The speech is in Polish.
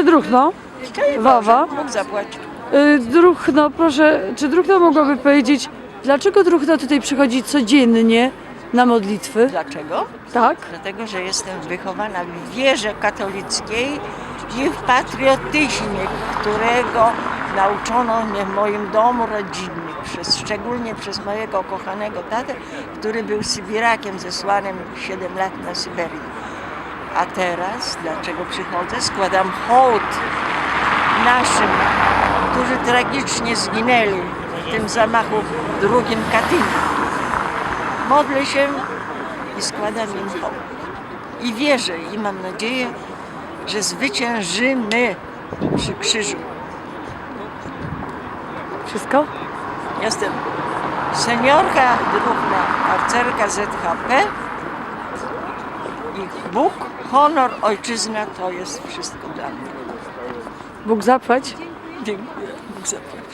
Księże Druchno, Wawa. Zapłaci. Y, Druchno, proszę, czy Druchno mogłaby powiedzieć, dlaczego Druchno tutaj przychodzi codziennie na modlitwy? Dlaczego? Tak? Dlatego, że jestem wychowana w wierze katolickiej i w patriotyzmie, którego nauczono mnie w moim domu rodzinnym, przez, szczególnie przez mojego kochanego tatę, który był Sybirakiem zesłanym 7 lat na Syberię. A teraz, dlaczego przychodzę? Składam hołd naszym, którzy tragicznie zginęli w tym zamachu w drugim Katyniu. Modlę się i składam im hołd. I wierzę i mam nadzieję, że zwyciężymy przy krzyżu. Wszystko? Jestem seniorka druhna harcerka ZHP Bóg, honor, ojczyzna to jest wszystko dla mnie. Bóg zapłać. Dziękuję. Bóg zapłać.